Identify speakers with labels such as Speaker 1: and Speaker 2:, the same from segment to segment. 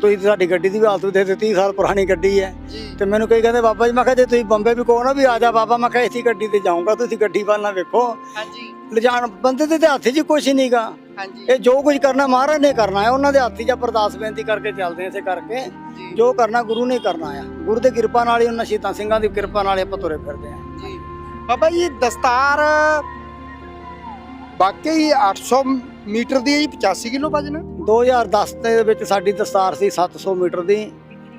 Speaker 1: ਤੁਸੀਂ ਤਾਂ ਸਾਡੀ ਗੱਡੀ ਦੀ ਵੀ ਹਾਲਤ ਦੇ ਦਿੱਤੀ 30 ਸਾਲ ਪੁਰਾਣੀ ਗੱਡੀ ਹੈ। ਤੇ ਮੈਨੂੰ ਕਈ ਕਹਿੰਦੇ ਬਾਬਾ ਜੀ ਮੈਂ ਕਿਹਾ ਜੇ ਤੁਸੀਂ ਬੰਬੇ ਵੀ ਕਹੋ ਨਾ ਵੀ ਆ ਜਾ ਬਾਬਾ ਮੈਂ ਕਿਹਾ ਇਸੀ ਗੱਡੀ ਤੇ ਜਾਊਂਗਾ ਤੁਸੀਂ ਗੱਡੀ ਵੱਲ ਨਾ ਵੇਖੋ।
Speaker 2: ਹਾਂਜੀ।
Speaker 1: ਲਿਜਾਣ ਬੰਦੇ ਦੇ ਹੱਥ 'ਚ ਕੁਝ ਨਹੀਂਗਾ
Speaker 2: ਹਾਂਜੀ।
Speaker 1: ਇਹ ਜੋ ਕੁਝ ਕਰਨਾ ਮਹਾਰਾਜ ਨੇ ਕਰਨਾ ਹੈ ਉਹਨਾਂ ਦੇ ਹੱਥ 'ਚ ਜਾਂ ਅਰਦਾਸ ਬੇਨਤੀ ਕਰਕੇ ਚੱਲਦੇ ਹਾਂ ਇਸੇ ਕਰਕੇ।
Speaker 2: ਜੀ।
Speaker 1: ਕਰਨਾ ਗੁਰੂ ਨੇ ਕਰਨਾ ਆ। ਗੁਰੂ ਦੀ ਕਿਰਪਾ ਨਾਲ ਹੀ ਉਹਨਾਂ ਸ਼ਹੀਦਾਂ ਸਿੰਘਾਂ ਦੀ ਕਿਰਪਾ ਨਾਲ ਹੀ ਆਪਾਂ ਤੁਰੇ ਫਿਰਦੇ ਆ
Speaker 2: ਜੀ। ਬਾਬਾ ਜੀ ਦਸਤਾਰ ਵਾਕਈ 800 ਮੀਟਰ ਦੀ ਹੈ ਜੀ 85 ਕਿਲੋ ਵਜਨ?
Speaker 1: 2010 ਦੇ ਵਿੱਚ ਸਾਡੀ ਦਸਤਾਰ ਸੀ 700 ਮੀਟਰ ਦੀ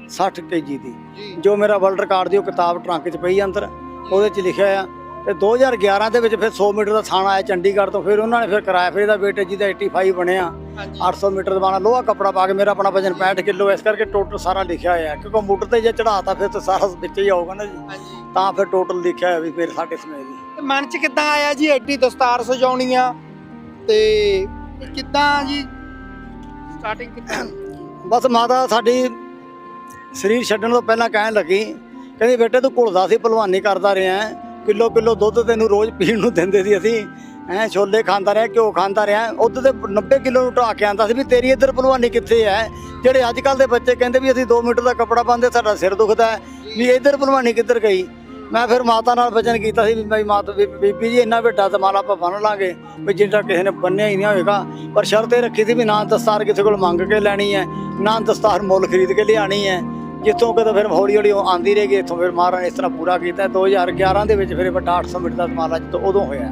Speaker 1: 60 ਕੇਜੀ ਦੀ।
Speaker 2: ਜੀ।
Speaker 1: ਮੇਰਾ ਵਰਲਡ ਰਿਕਾਰਡ ਦੀ ਉਹ ਕਿਤਾਬ ਟਰੰਕ 'ਚ ਪਈ ਅੰਦਰ ਉਹਦੇ 'ਚ ਲਿਖਿਆ ਆ। ਤੇ 2011 ਦੇ ਵਿੱਚ ਫਿਰ 100 ਮੀਟਰ ਦਾ ਥਾਣਾ ਆਇਆ ਚੰਡੀਗੜ੍ਹ ਤੋਂ ਫਿਰ ਉਹਨਾਂ ਨੇ ਫਿਰ ਕਰਾਇਆ ਫਿਰ ਇਹਦਾ weight ਜਿਹਦਾ 85 ਬਣਿਆ।
Speaker 2: ਹਾਂਜੀ।
Speaker 1: 800 ਮੀਟਰ ਦਾ ਬਾਣਾ ਲੋਹਾ ਕੱਪੜਾ ਪਾ ਕੇ ਮੇਰਾ ਆਪਣਾ ਵਜਨ 65 ਕਿਲੋ ਇਸ ਕਰਕੇ ਟੋਟਲ ਸਾਰਾ ਲਿਖਿਆ ਹੋਇਆ। ਕਿਉਂਕਿ ਮੋਟਰ ਤੇ ਜੇ ਚੜਾਤਾ ਫਿਰ ਤਾਂ ਸਾਰਾ ਵਿੱਚ ਹੀ ਆਊਗਾ ਨਾ ਜੀ। ਤਾਂ ਫਿਰ ਟੋਟਲ ਲਿਖਿਆ ਹੋਇਆ ਵੀ ਫਿਰ ਸਾਡੇ ਸਮੇਂ ਦੀ।
Speaker 2: ਮਨ ਚ ਕਿੱਦਾਂ ਆਇਆ ਜੀ ਐਡੀ ਦਸਤਾਰ ਸਜਾਉਣੀ ਆ? ਤੇ ਕਿੱਦਾਂ ਜੀ? ਸਟਾਰਟਿੰਗ ਕਿੱਦਾਂ?
Speaker 1: ਬਸ ਮਾਤਾ ਸਾਡੀ ਸਰੀਰ ਛੱਡਣ ਤੋਂ ਪਹਿਲਾਂ ਕਹਿਣ ਲੱਗੀ ਕਹਿੰਦੀ ਬੇਟੇ ਤੂੰ ਘੁਲਦਾ ਸੀ ਭਲਵਾਨੀ ਕਰਦਾ ਰਿਹਾ। ਕਿਲੋ ਕਿਲੋ ਦੁੱਧ ਤੈਨੂੰ ਰੋਜ਼ ਪੀਣ ਨੂੰ ਦਿੰਦੇ ਸੀ ਅਸੀਂ। ਐ ਛੋਲੇ ਖਾਂਦਾ ਰਿਹਾ ਘਿਓ ਖਾਂਦਾ ਰਿਹਾ। ਉਦੋਂ ਤੇ 90 ਕਿਲੋ ਨੂੰ ਢਾ ਕੇ ਆਂਦਾ ਸੀ ਵੀ ਤੇਰੀ ਇੱਧਰ ਭਲਵਾਨੀ ਕਿੱਥੇ ਹੈ? ਜਿਹੜੇ ਅੱਜ ਕੱਲ ਦੇ ਬੱਚੇ ਕਹਿੰਦੇ ਵੀ ਅਸੀਂ 2 ਮੀਟਰ ਦਾ ਕੱਪੜਾ ਪਾਉਂਦੇ ਸਾਡਾ ਸਿਰ ਦੁਖਦਾ ਵੀ ਇੱਧਰ ਭਲਵਾਨੀ ਕਿੱਧਰ ਗਈ? ਮੈਂ ਫਿਰ ਮਾਤਾ ਨਾਲ ਵਚਨ ਕੀਤਾ ਸੀ ਵੀ ਮੇਰੀ ਮਾਤਾ ਬੀ- ਬੀਬੀ ਜੀ, ਇੰਨਾ ਵੱਡਾ ਦਮਾਲ ਆਪਾਂ ਬੰਨ ਲਾਂਗੇ, ਵੀ ਜਿੰਨਾ ਕਿਸੇ ਨੇ ਬੰਨਿਆ ਹੀ ਨਹੀਂ ਹੋਏਗਾ ਪਰ ਸ਼ਰਤ ਇਹ ਰੱਖੀ ਸੀ ਵੀ ਨਾ ਦਸਤਾਰ ਕਿਸੇ ਕੋਲ ਮੰਗ ਕੇ ਲੈਣੀ ਹੈ, ਨਾ ਦਸਤਾਰ ਮੁੱਲ ਖਰੀਦ ਕੇ ਲਿਆਣੀ ਹੈ। ਜਿੱਥੋਂ ਕਿਤੇ ਫਿਰ ਹੌਲੀ ਹੌਲੀ ਉਹ ਆਂਦੀ ਰਹੇਗੀ, ਇੱਥੋਂ ਫਿਰ ਮਹਾਰਾਜ ਨੇ ਇਸ ਤਰ੍ਹਾਂ ਪੂਰਾ ਕੀਤਾ। 2011 ਦੇ ਵਿੱਚ ਫਿਰ ਇਹ ਵੱਡਾ 800 ਮੀਟਰ ਦਾ ਦਮਾਲਾ ਜਦੋਂ ਉਦੋਂ ਹੋਇਆ।